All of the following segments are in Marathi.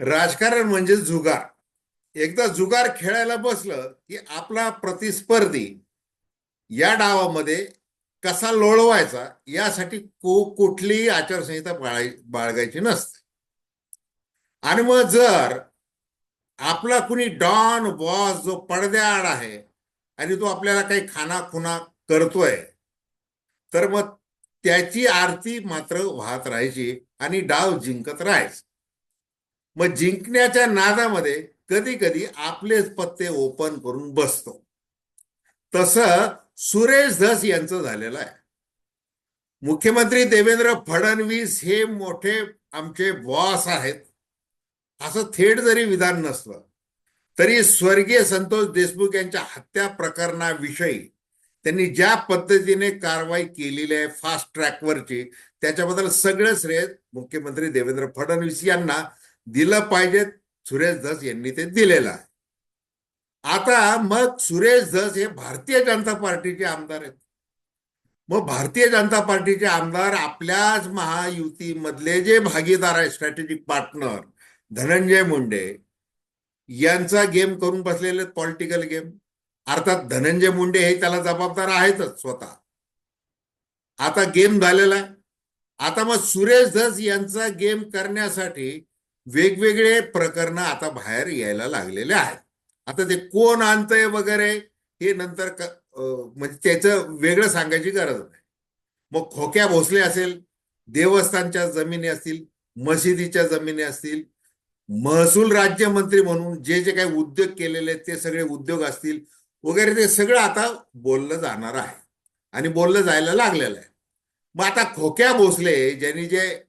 राजकारण म्हणजे जुगार. एकदा जुगार खेळायला बसलं की आपला प्रतिस्पर्धी या डावामध्ये कसा लोळवायचा यासाठी को कुठलीही आचारसंहिता बाळाय बाळगायची नसते. आणि मग जर आपला कुणी डॉन बॉस जो पडद्याआड आहे आणि तो आपल्याला काही खाना खुना करतोय तर मग त्याची आरती मात्र वाहत राहायची आणि डाव जिंकत राहायचं. मग जिंकण्याच्या नादामध्ये कधी कधी आपलेच पत्ते ओपन करून बसतो. तसं सुरेश धस यांचं झालेलं आहे. मुख्यमंत्री देवेंद्र फडणवीस हे मोठे आमचे बॉस आहेत. असं थेट जरी विधान नसलं तरी स्वर्गीय संतोष देशमुख यांच्या हत्या प्रकरणाविषयी त्यांनी ज्या पद्धतीने कारवाई केलेली आहे फास्ट ट्रॅकवरची त्याच्याबद्दल सगळं श्रेय मुख्यमंत्री देवेंद्र फडणवीस यांना दिलं पाहिजे सुरेश धस यांनी ते दिलेलं आहे. आता मग सुरेश धस हे भारतीय जनता पार्टीचे आमदार आहेत. मग भारतीय जनता पार्टीचे आमदार आपल्याच महायुतीमधले जे भागीदार आहेत स्ट्रॅटेजिक पार्टनर धनंजय मुंडे यांचा गेम करून बसलेले पॉलिटिकल गेम. अर्थात धनंजय मुंडे हे त्याला जबाबदार आहेतच स्वतः. आता गेम झालेला आहे. आता मग सुरेश धस यांचा गेम करण्यासाठी वेगवेगळे प्रकरण आता बाहेर यायला लागलेले आहेत. आता ते कोण आणतंय वगैरे हे नंतर क- म्हणजे त्याचं वेगळं सांगायची गरज नाही. मग खोक्या भोसले असेल देवस्थानच्या जमिनी असतील मशिदीच्या जमिनी असतील महसूल राज्यमंत्री म्हणून जे जे काही उद्योग केलेले आहेत ते सगळे उद्योग असतील वगैरे ते सगळं आता बोललं जाणार आहे. आणि बोललं जायला लागलेलं आहे. मग आता खोक्या भोसले ज्यांनी जे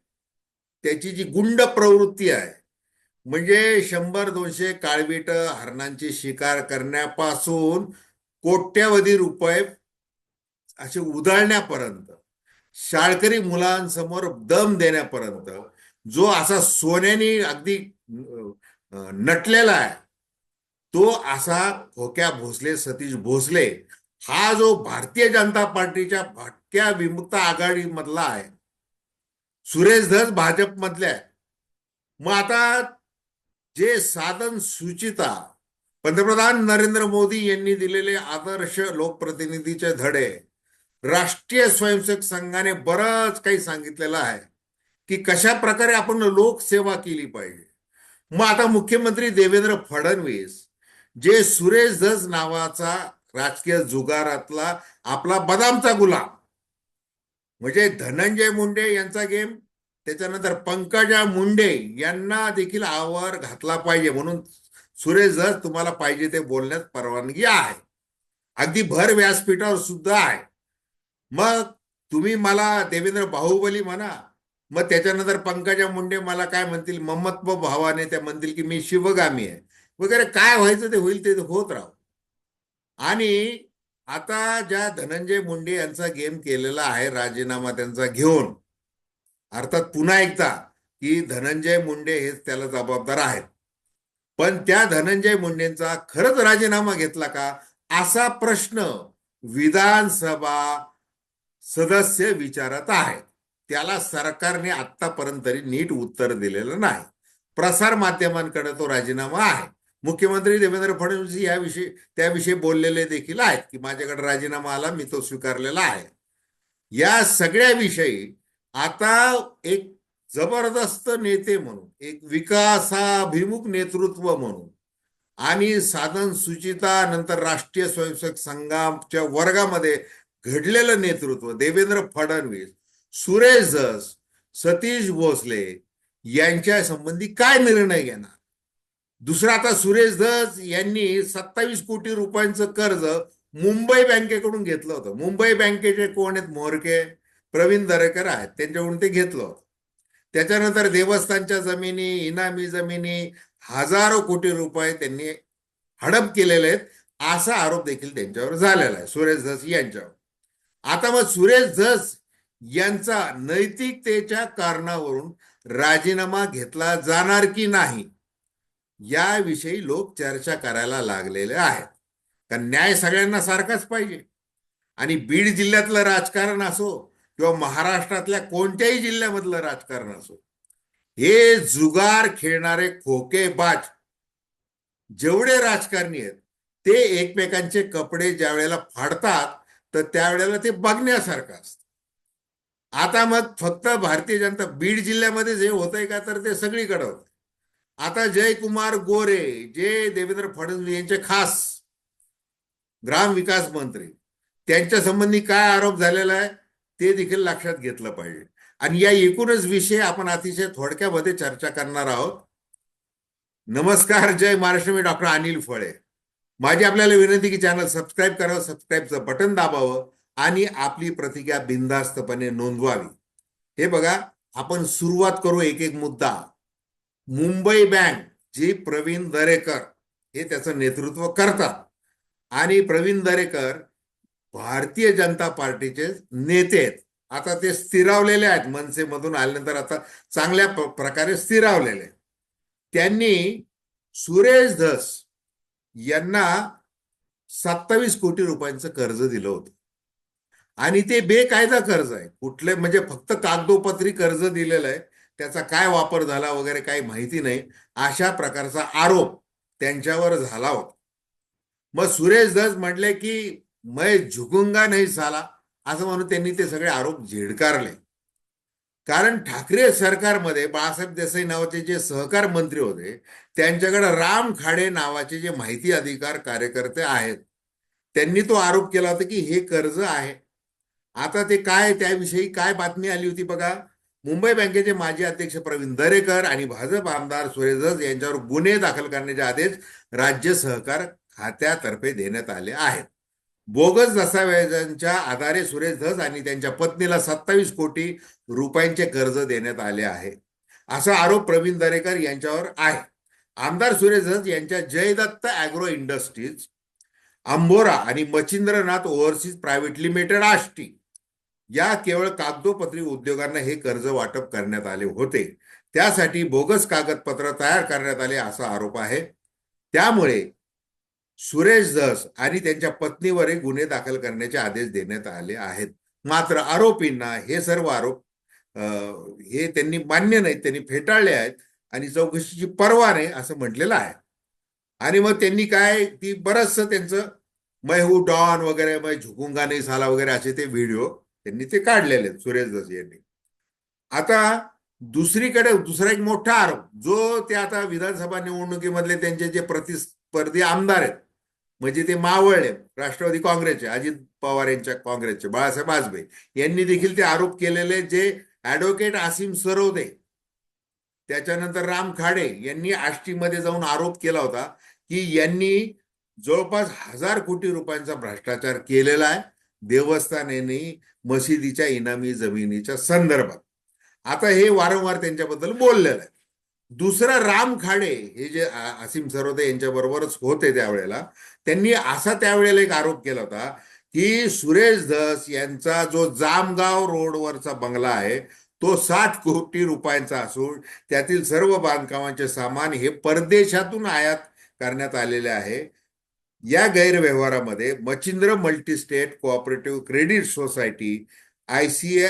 त्याची जी गुंड प्रवृत्ती आहे म्हणजे शंभर दोनशे काळवीट हरणांची शिकार करण्यापासून कोट्यावधी रुपये असे उधळण्यापर्यंत शाळकरी मुलांसमोर दम देण्यापर्यंत जो असा सोन्याने अगदी नटलेला आहे तो असा खोक्या भोसले सतीश भोसले हा जो भारतीय जनता पार्टीच्या भटक्या विमुक्त आघाडीमधला आहे सुरेश धस भाजपमधले आहे. मग आता जे साधन सूचिता पंतप्रधान नरेंद्र मोदी यांनी दिलेले आदर्श लोकप्रतिनिधीचे धडे राष्ट्रीय स्वयंसेवक संघाने बरंच काही सांगितलेलं आहे की कशा प्रकारे आपण लोकसेवा केली पाहिजे. मग आता मुख्यमंत्री देवेंद्र फडणवीस जे सुरेश धस नावाचा राजकीय जुगारातला आपला बदामचा गुलाम म्हणजे धनंजय मुंडे यांचा गेम त्याच्यानंतर पंकजा मुंडे यांना देखील आवर घातला पाहिजे म्हणून सुरेश जस तुम्हाला पाहिजे ते बोलण्यात परवानगी आहे. अगदी भर व्यासपीठावर सुद्धा आहे. मग तुम्ही मला देवेंद्र बाहुबली म्हणा मग त्याच्यानंतर पंकजा मुंडे मला काय म्हणतील? मम्मत्व भावाने त्या म्हणतील की मी शिवगामी आहे. वगैरे काय व्हायचं ते होईल ते होत राहू. आणि आता ज्या धनंजय मुंडे यांचा गेम केलेला आहे राजीनामा त्यांचा घेऊन अर्थात पुन्हा एकदा की धनंजय मुंडे हेच त्याला जबाबदार आहेत. पण त्या धनंजय मुंडेंचा खरंच राजीनामा घेतला का? असा प्रश्न विधानसभा सदस्य विचारत आहे त्याला सरकारने आतापर्यंत तरी नीट उत्तर दिलेलं नाही. प्रसार माध्यमांकडे तो राजीनामा आहे. मुख्यमंत्री देवेंद्र फडणवीस याविषयी त्याविषयी बोललेले देखील आहेत की माझ्याकडे राजीनामा आला मी तो स्वीकारलेला आहे. या सगळ्याविषयी आता एक जबरदस्त नेते म्हणून एक विकासाभिमुख नेतृत्व म्हणून आणि साधन सुचिता नंतर राष्ट्रीय स्वयंसेवक संघाच्या वर्गामध्ये घडलेलं नेतृत्व देवेंद्र फडणवीस सुरेश जस सतीश भोसले यांच्या संबंधी काय निर्णय घेणार? दुसरा आता सुरेश धस यांनी सत्तावीस कोटी रुपयांचं कर्ज मुंबई बँकेकडून घेतलं होतं. मुंबई बँकेचे कोण आहेत? मोरके प्रवीण दरेकर आहेत. त्यांच्याकडून ते घेतलं होतं. त्याच्यानंतर देवस्थानच्या जमिनी इनामी जमिनी हजारो कोटी रुपये त्यांनी हडप केलेले आहेत. असा आरोप देखील त्यांच्यावर झालेला आहे. सुरेश धस यांच्यावर. आता मग सुरेश धस यांचा नैतिकतेच्या कारणावरून राजीनामा घेतला जाणार की नाही? याविषयी लोक चर्चा करायला लागलेले आहेत. कारण न्याय सगळ्यांना सारखाच पाहिजे. आणि बीड जिल्ह्यातलं राजकारण असो किंवा महाराष्ट्रातल्या कोणत्याही जिल्ह्यामधलं राजकारण असो हे जुगार खेळणारे खोकेबाज जेवढे राजकारणी आहेत ते एकमेकांचे कपडे ज्या वेळेला फाडतात तर त्यावेळेला ते बघण्यासारखं असतं. आता मग फक्त भारतीय जनता बीड जिल्ह्यामध्ये जे होतंय का तर ते सगळीकडे होत आता जयकुमार गोरे जे देवेंद्र फडणवीस यांचे खास ग्राम विकास मंत्री त्यांच्या संबंधी काय आरोप झालेला आहे ते देखील लक्षात घेतलं पाहिजे. आणि या एकूणच विषय आपण अतिशय थोडक्यामध्ये चर्चा करणार आहोत. नमस्कार जय महाराष्ट्र मी डॉक्टर अनिल फळे. माझी आपल्याला विनंती की चॅनल सबस्क्राईब करावं सबस्क्राईबचं बटन दाबावं आणि आपली प्रतिज्ञा बिनधास्तपणे नोंदवावी. हे बघा आपण सुरुवात करू एक एक मुद्दा. मुंबई बँक जी प्रवीण दरेकर हे त्याचं नेतृत्व करतात. आणि प्रवीण दरेकर भारतीय जनता पार्टीचे नेते आहेत. आता ते स्थिरावलेले आहेत. मनसेमधून आल्यानंतर आता चांगल्या प्रकारे स्थिरावलेले त्यांनी सुरेश धस यांना सत्तावीस कोटी रुपयांचं कर्ज दिलं होतं. आणि ते बेकायदा कर्ज आहे. कुठले म्हणजे फक्त कागदोपत्री कर्ज दिलेलं आहे. त्याचा काय वापर झाला वगैरे काही माहिती नाही. अशा प्रकारचा आरोप त्यांच्यावर झाला होता. मग सुरेश धस म्हटले की मय झुकुंगा नाही झाला असं म्हणून त्यांनी ते सगळे आरोप झिडकारले. कारण ठाकरे सरकारमध्ये बाळासाहेब देसाई नावाचे जे सहकार मंत्री होते त्यांच्याकडे राम खाडे नावाचे जे माहिती अधिकार कार्यकर्ते आहेत त्यांनी तो आरोप केला होता की हे कर्ज आहे. आता ते काय त्याविषयी काय बातमी आली होती बघा? मुंबई बँकेचे माजी अध्यक्ष प्रवीण दरेकर आणि भाजप आमदार सुरेश धस यांच्यावर गुन्हे दाखल करण्याचे आदेश राज्य सहकार खात्यातर्फे देण्यात आले आहेत. बोगस दस्तावेजांच्या आधारे सुरेश धस आणि त्यांच्या पत्नीला सत्तावीस कोटी रुपयांचे कर्ज देण्यात आले आहे. असा आरोप प्रवीण दरेकर यांच्यावर आहे. आमदार सुरेश धस यांच्या जयदत्त अॅग्रो इंडस्ट्रीज अंबोरा आणि Machhindranath overseas private limited Ashti या केवळ कागदोपत्री उद्योगांना हे कर्ज वाटप करण्यात आले होते. त्यासाठी बोगस कागदपत्र तयार करण्यात आले असा आरोप आहे. त्यामुळे सुरेश धस आणि त्यांच्या पत्नीवरही गुन्हे दाखल करण्याचे आदेश देण्यात आले आहेत. मात्र आरोपींना हे सर्व आरोप हे त्यांनी मान्य नाहीत त्यांनी फेटाळले आहेत आणि चौकशीची परवा नाही असं म्हटलेलं आहे. आणि मग त्यांनी काय ती बरचसं त्यांचं मै हू डॉन वगैरे मै झुकुंगा नाही झाला वगैरे असे ते व्हिडिओ त्यांनी ते काढलेले आहेत सुरेश धस यांनी. आता दुसरीकडे दुसरा एक मोठा आरोप जो ते आता विधानसभा निवडणुकीमधले त्यांचे जे प्रतिस्पर्धी आमदार आहेत म्हणजे ते मावळले राष्ट्रवादी काँग्रेसचे अजित पवार यांच्या काँग्रेसचे बाळासाहेब आजबे यांनी देखील ते आरोप केलेले जे ऍडव्होकेट आसिम सरोदे त्याच्यानंतर राम खाडे यांनी आष्टीमध्ये जाऊन आरोप केला होता की यांनी जवळपास हजार कोटी रुपयांचा भ्रष्टाचार केलेला आहे देवस्थानेनी मशिदीच्या इनामी जमिनीच्या संदर्भात. आता हे वारंवार त्यांच्याबद्दल बोललेलं आहे. दुसरा राम खाडे हे जे असीम सरोदे यांच्या बरोबरच होते त्यावेळेला त्यांनी असा त्यावेळेला एक आरोप केला होता की सुरेश धस यांचा जो जामगाव रोडवरचा बंगला आहे तो साठ कोटी रुपयांचा असून त्यातील सर्व बांधकामांचे सामान हे परदेशातून आयात करण्यात आलेले आहे. या गैरव्यवहारामध्ये Machhindra multistate cooperative credit society I C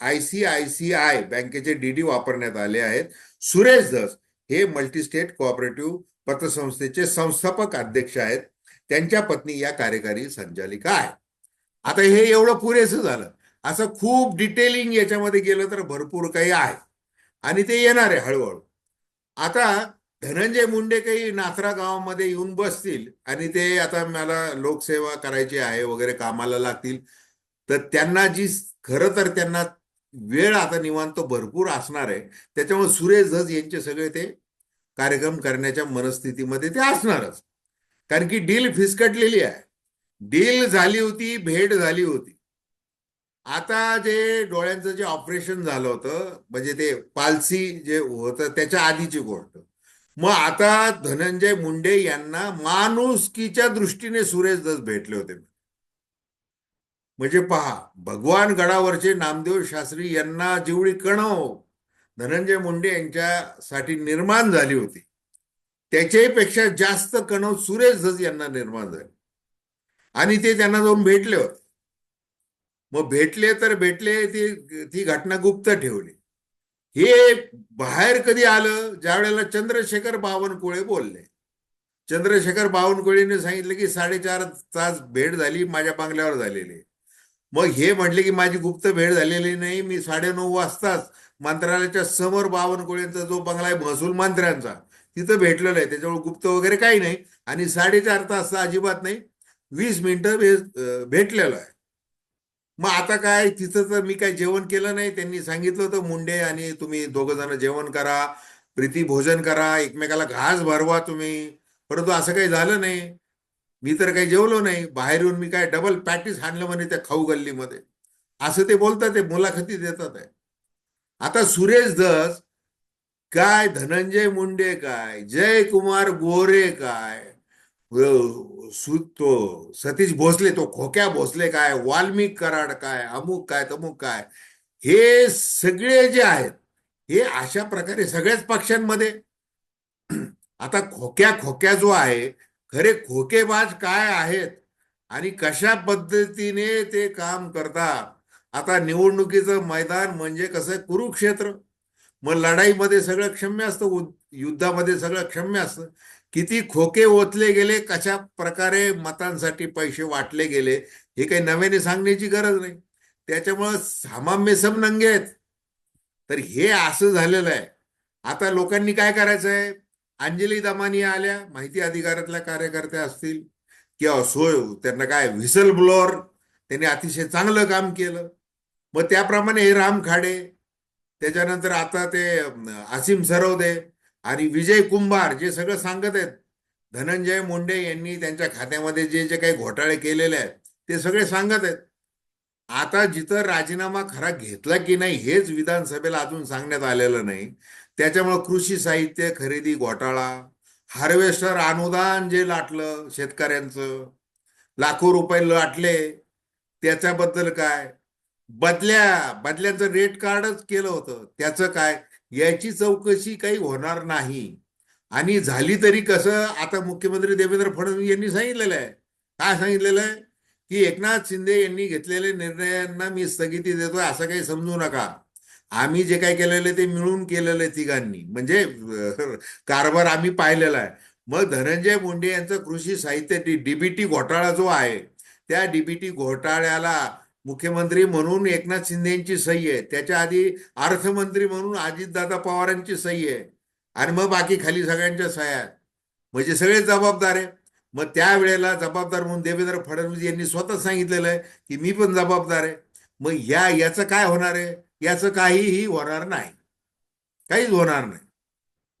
I C I C I बँकेचे डीडी वापरण्यात आले आहेत. सुरेश धस हे मल्टीस्टेट कोऑपरेटिव्ह पतसंस्थेचे संस्थापक अध्यक्ष आहेत. त्यांच्या पत्नी या कार्यकारी संचालिका आहे आता हे एवढं पुरेसं झालं. असं खूप डिटेलिंग याच्यामध्ये गेलं तर भरपूर काही आहे. आणि ते येणार आहे हळूहळू. आता धनंजय मुंडे काही नाथरा गावामध्ये येऊन बसतील आणि ते आता मला लोकसेवा करायची आहे वगैरे कामाला लागतील तर त्यांना जी खरं तर त्यांना वेळ आता निवांत भरपूर असणार आहे. त्याच्यामुळे सुरेश धस यांचे सगळे ते कार्यक्रम करण्याच्या मनस्थितीमध्ये ते असणारच. कारण की डील फिसकटलेली आहे. डील झाली होती भेट झाली होती. आता जे डोळ्यांचं जे ऑपरेशन झालं होतं म्हणजे ते पालसी जे होतं त्याच्या आधीची गोष्ट. मग आता धनंजय मुंडे यांना माणुसकीच्या दृष्टीने सुरेश दस भेटले होते. म्हणजे पहा भगवान गडावरचे नामदेव शास्त्री यांना जेवढी कणव धनंजय मुंडे यांच्यासाठी निर्माण झाली होती त्याच्यापेक्षा जास्त कणव सुरेश धस यांना निर्माण झाली. आणि ते त्यांना जाऊन भेटले होते. मग भेटले तर भेटले ती ती घटना गुप्त ठेवली. हे बाहेर कधी आलं? ज्या वेळेला चंद्रशेखर बावनकुळे बोलले. चंद्रशेखर बावनकुळेने सांगितलं की साडेचार तास भेट झाली माझ्या बांगल्यावर झालेली. मग हे म्हटले की माझी गुप्त भेट झालेली नाही मी साडेनऊ वाजताच मंत्रालयाच्या समोर बावनकुळेंचा जो बंगला आहे महसूल मंत्र्यांचा तिथं भेटलेलं आहे. त्याच्यामुळे गुप्त वगैरे काही नाही. आणि साडेचार तास अजिबात नाही. वीस मिनिटं भे- भेटलेलं आहे. मग आता काय तिथं तर मी काय जेवण केलं नाही. त्यांनी सांगितलं होतं मुंडे आणि तुम्ही दोघ जण जेवण करा प्रीती भोजन करा एकमेकाला घास भरवा तुम्ही. परंतु असं काही झालं नाही. मी तर काही जेवलो नाही. बाहेर येऊन मी काय डबल पॅटीस हाणलं म्हणे त्या खाऊ गल्लीमध्ये. असं ते बोलतात ते मुलाखती देतात. आहे आता सुरेश दस काय धनंजय मुंडे काय जय कुमार गोरे काय? तो सतीश भोसले तो खोक्या भोसले काय वाल्मिक कराड काय अमुक काय तमुक काय हे सगळे जे आहेत हे अशा प्रकारे सगळ्याच पक्षांमध्ये. आता खोक्या खोक्या जो आहे खरे खोकेबाज काय आहेत आणि कशा पद्धतीने ते काम करतात? आता निवडणुकीचं मैदान म्हणजे कसं कुरुक्षेत्र. मग लढाईमध्ये सगळं क्षम्य असतं युद्धामध्ये सगळं क्षम्य असतं. किती खोके ओतले गेले कशा प्रकारे मतांसाठी पैसे वाटले गेले हे काही नव्याने सांगण्याची गरज नाही. त्याच्यामुळं सामाम्य नंगे आहेत. तर हे असं झालेलं आहे. आता लोकांनी काय करायचं आहे? अंजली दमानी आल्या माहिती अधिकारातल्या कार्यकर्त्या असतील किंवा सोय त्यांना काय व्हिसल ब्लोअर त्यांनी अतिशय चांगलं काम केलं. मग त्याप्रमाणे हे राम खाडे त्याच्यानंतर आता ते आसिम सरवदे आणि विजय कुंभार जे सगळं सांगत आहेत धनंजय मुंडे यांनी त्यांच्या खात्यामध्ये जे जे काही घोटाळे केलेले आहेत ते सगळे सांगत आहेत. आता जिथं राजीनामा खरा घेतला की नाही हेच विधानसभेला अजून सांगण्यात आलेलं नाही. त्याच्यामुळे कृषी साहित्य खरेदी घोटाळा हार्वेस्टर अनुदान जे लाटलं शेतकऱ्यांचं लाखो रुपये लाटले त्याच्याबद्दल काय? बदल्या बदल्यांचं रेट कार्डच केलं होतं. त्याचं काय? याची चौकशी काही होणार नाही. आणि झाली तरी कसं आता मुख्यमंत्री देवेंद्र फडणवीस यांनी सांगितलेलं आहे. काय सांगितलेलं आहे? की एकनाथ शिंदे यांनी घेतलेल्या निर्णयांना मी स्थगिती देतोय असं काही समजू नका. आम्ही जे काही केलेलं ते मिळून केलेलं आहे तिघांनी. म्हणजे कारभार आम्ही पाहिलेला आहे. मग धनंजय मुंडे यांचं कृषी साहित्य डीबीटी घोटाळा जो आहे त्या डीबीटी घोटाळ्याला मुख्यमंत्री म्हणून एकनाथ शिंदे यांची सही आहे. त्याच्या आधी अर्थमंत्री म्हणून अजितदादा पवारांची सही आहे. आणि मग बाकी खाली सगळ्यांच्या सह्या म्हणजे सगळे जबाबदार आहे मग त्यावेळेला जबाबदार म्हणून देवेंद्र फडणवीस यांनी स्वतः सांगितलेलं आहे की मी पण जबाबदार आहे. मग या याचं काय होणार आहे? याचं काहीही होणार नाही. काहीच होणार नाही.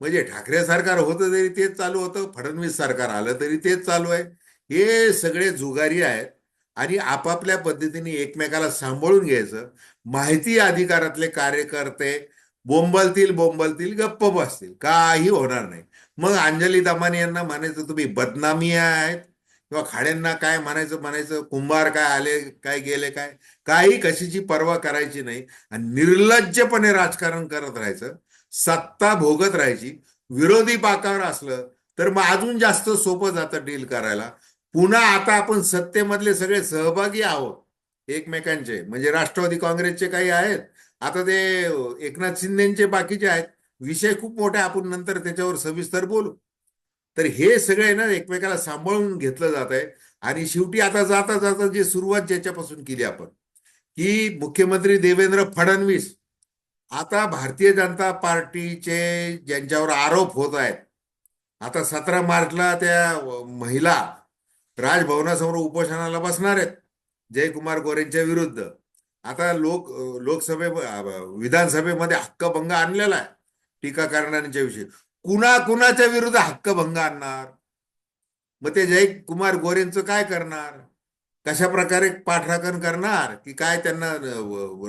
म्हणजे ठाकरे सरकार होतं तरी तेच चालू होतं फडणवीस सरकार आलं तरी तेच चालू आहे. हे सगळे जुगारी आहेत. आणि आपापल्या पद्धतीने एकमेकाला सांभाळून घ्यायचं. माहिती अधिकारातले कार्यकर्ते बोंबलतील बोंबलतील गप्प बसतील. काही होणार नाही. मग अंजली दमानी यांना म्हणायचं तुम्ही बदनामी आहेत. किंवा खाड्यांना काय म्हणायचं म्हणायचं कुंभार काय आले काय गेले काय? काही कशाची पर्वा करायची नाही. आणि निर्लज्जपणे राजकारण करत राहायचं. सत्ता भोगत राहायची. विरोधी पाकावर असलं तर मग अजून जास्त सोपं जातं डील करायला. पुन्हा आता आपण सत्तेमधले सगळे सहभागी आहोत एकमेकांचे. म्हणजे राष्ट्रवादी काँग्रेसचे काही आहेत आता ते एकनाथ शिंदेचे बाकीचे आहेत. विषय खूप मोठे आपण नंतर त्याच्यावर सविस्तर बोलू. तर हे सगळे ना एकमेकाला सांभाळून घेतलं जात आहे. आणि शेवटी आता जाता जाता जी सुरुवात ज्याच्यापासून केली आपण की मुख्यमंत्री देवेंद्र फडणवीस आता भारतीय जनता पार्टीचे ज्यांच्यावर आरोप होत आहेत आता सतरा मार्चला त्या महिला राजभवनासमोर उपोषणाला बसणार आहेत. जयकुमार गोरेंच्या विरुद्ध. आता लोक लोकसभे विधानसभेमध्ये हक्कभंग आणलेला आहे. टीका करणाऱ्यांच्या विषयी. कुणा कुणाच्या विरुद्ध हक्कभंग आणणार? मग ते जयकुमार गोरेंचं काय करणार? कशा प्रकारे पाठराखण करणार? की काय त्यांना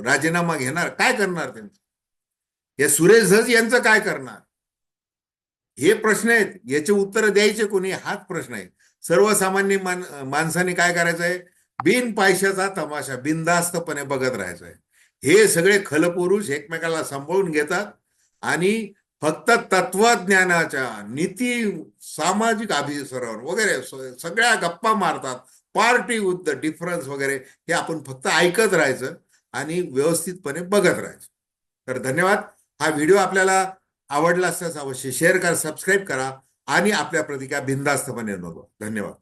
राजीनामा घेणार? काय करणार त्यांचं? हे सुरेश धस यांचं काय करणार? हे प्रश्न आहेत. याचे उत्तर द्यायचे कोणी? हाच प्रश्न आहे. सर्वसामान्य मान माणसाने काय करायचं आहे बिन पायशाचा तमाशा बिनधास्तपणे बघत राहायचं आहे हे सगळे खलपुरुष एकमेकाला सांभाळून घेतात आणि फक्त तत्वज्ञानाच्या नीती सामाजिक अभिसरण वगैरे सगळ्या गप्पा मारतात. पार्टी विथ द डिफरन्स वगैरे हे आपण फक्त ऐकत राहायचं आणि व्यवस्थितपणे बघत राहायचं. तर धन्यवाद. हा व्हिडिओ आपल्याला आवडला असल्यास अवश्य शेअर करा सबस्क्राईब करा. आणि आपल्या प्रतिक्रिया बिंदास्तपणे नोंदवा धन्यवाद.